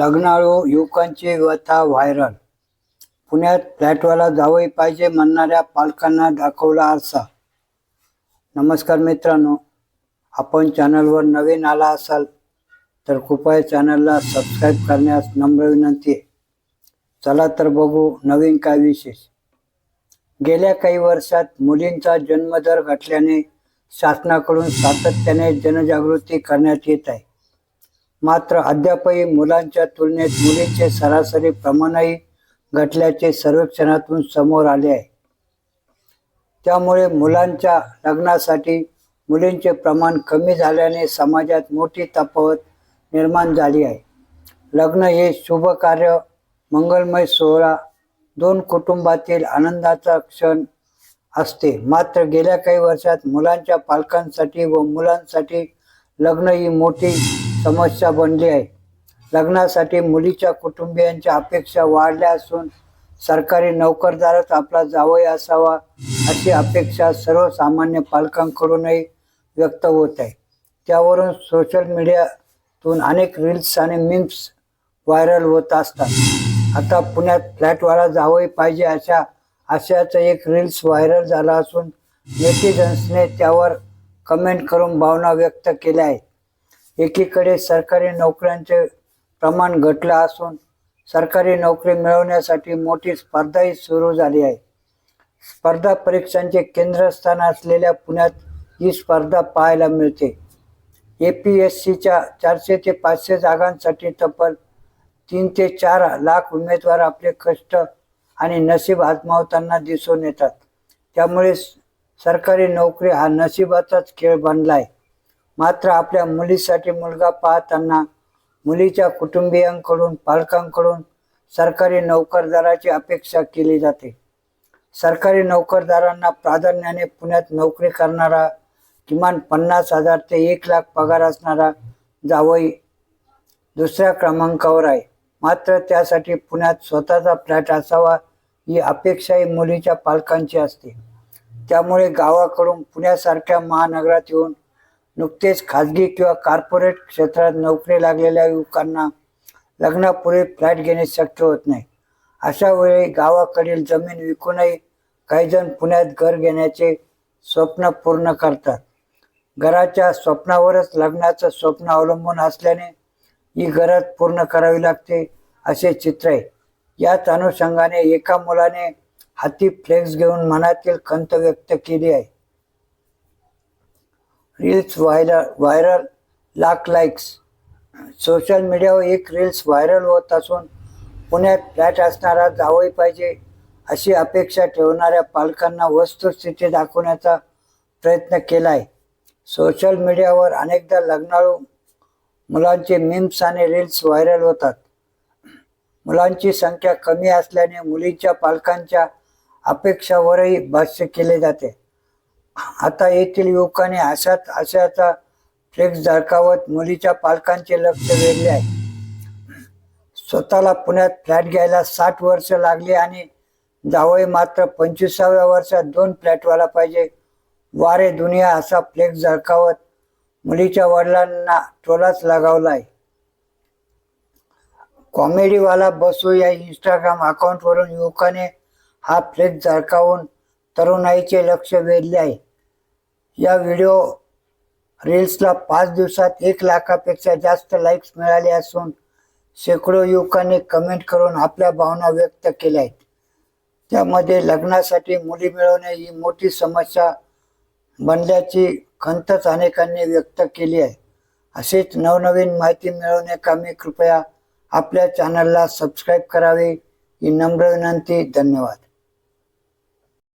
लग्नाळू युवकांची व्यथा व्हायरल. पुण्यात फ्लॅटवाला जावई पाहिजे म्हणणाऱ्या पालकांना दाखवला आरसा. नमस्कार मित्रांनो आपण चॅनलवर नवीन आला असाल तर कृपया चॅनलला सबस्क्राईब करण्यास नम्र विनंती आहे. चला तर बघू नवीन काय विशेष. गेल्या काही वर्षात मुलींचा जन्मदर घटल्याने शासनाकडून सातत्याने जनजागृती करण्यात येत आहे. मात्र अद्यापही मुलांच्या तुलनेत मुलींचे सरासरी प्रमाणही घटल्याचे सर्वेक्षणातून समोर आले आहे. त्यामुळे मुलांच्या लग्नासाठी मुलींचे प्रमाण कमी झाल्याने समाजात मोठी तफावत निर्माण झाली आहे. लग्न हे शुभ कार्य मंगलमय सोहळा दोन कुटुंबातील आनंदाचा क्षण असते. मात्र गेल्या काही वर्षात मुलांच्या पालकांसाठी व मुलांसाठी लग्न ही मोठी समस्या बनली आहे. लग्नासाठी मुलीच्या कुटुंबियांच्या अपेक्षा वाढल्या असून सरकारी नोकरदारच आपला जावई असावा अशी अपेक्षा सर्वसामान्य पालकांकडूनही व्यक्त होत आहे. त्यावरून सोशल मीडियातून अनेक रील्स आणि मिम्स व्हायरल होत असतात. आता पुण्यात फ्लॅटवाला जावई पाहिजे अशा आशयाचं एक रील्स व्हायरल झाला असून नेटिझन्सने त्यावर कमेंट करून भावना व्यक्त केल्या आहेत. एकीकडे सरकारी नोकऱ्यांचे प्रमाण घटलं असून सरकारी नोकरी मिळवण्यासाठी मोठी स्पर्धाही सुरू झाली आहे. स्पर्धा परीक्षांचे केंद्रस्थान असलेल्या पुण्यात ही स्पर्धा पाहायला मिळते. ए पी एस सीच्या चारशे ते पाचशे जागांसाठी तब्बल तीन ते चार लाख उमेदवार आपले कष्ट आणि नशीब आजमावताना दिसून येतात. त्यामुळे सरकारी नोकरी हा नशिबाचाच खेळ बनला आहे मात्र आपल्या मुलीसाठी मुलगा पाहताना मुलीच्या कुटुंबियांकडून पालकांकडून सरकारी नोकरदाराची अपेक्षा केली जाते. सरकारी नोकरदारांना प्राधान्याने पुण्यात नोकरी करणारा किमान पन्नास हजार ते एक लाख पगार असणारा जावई दुसऱ्या क्रमांकावर आहे. मात्र त्यासाठी पुण्यात स्वतःचा फ्लॅट असावा ही अपेक्षाही मुलीच्या पालकांची असते. त्यामुळे गावाकडून पुण्यासारख्या महानगरात येऊन नुकतेच खाजगी किंवा कॉर्पोरेट क्षेत्रात नोकरी लागलेल्या युवकांना लग्नापुढे फ्लॅट घेणे शक्य होत नाही. अशा वेळी गावाकडील जमीन विकूनही काही जण पुण्यात घर घेण्याचे स्वप्न पूर्ण करतात. घराच्या स्वप्नावरच लग्नाचं स्वप्न अवलंबून असल्याने ही गरज पूर्ण करावी लागते असे चित्र आहे. याच अनुषंगाने एका मुलाने हाती फ्लेक्स घेऊन मनातील खंत व्यक्त केली आहे. Reels viral viral lakh likes social मीडियावर एक रील्स व्हायरल होत असून पुण्यात फ्लॅट असणारा जावई पाहिजे अशी अपेक्षा ठेवणाऱ्या पालकांना वस्तुस्थिती दाखवण्याचा प्रयत्न केला आहे सोशल मीडियावर अनेकदा लग्नाळू मुलांचे मीम्स आणि रील्स व्हायरल होतात. मुलांची संख्या कमी असल्याने मुलींच्या पालकांच्या अपेक्षावरही भाष्य केले जाते. आता येथील युवकाने अशाच आशयाचा फ्लेक्स झळकावत मुलीच्या पालकांचे लक्ष वेधले आहे. स्वतःला पुण्यात फ्लॅट घ्यायला साठ वर्ष लागली आणि जावई मात्र पंचवीसाव्या वर्षात दोन फ्लॅटवाला पाहिजे. वारे दुनिया असा फ्लेक्स झळकावत मुलीच्या वडिलांना टोलाच लगावला आहे. कॉमेडीवाला बसू या इंस्टाग्राम अकाउंटवरून युवकाने हा फ्लेक्स झळकावून तरुणाईचे लक्ष वेधले आहे. या व्हिडिओ रील्सला पाच दिवसात एक लाखापेक्षा जास्त लाईक्स मिळाले असून शेकडो युवकांनी कमेंट करून आपल्या भावना व्यक्त केल्या आहेत. त्यामध्ये लग्नासाठी मुली मिळवणे ही मोठी समस्या बनल्याची खंतच अनेकांनी व्यक्त केली आहे. असेच नवनवीन माहिती मिळवण्याकामी कृपया आपल्या चॅनलला सबस्क्राईब करावे ही नम्र विनंती. धन्यवाद.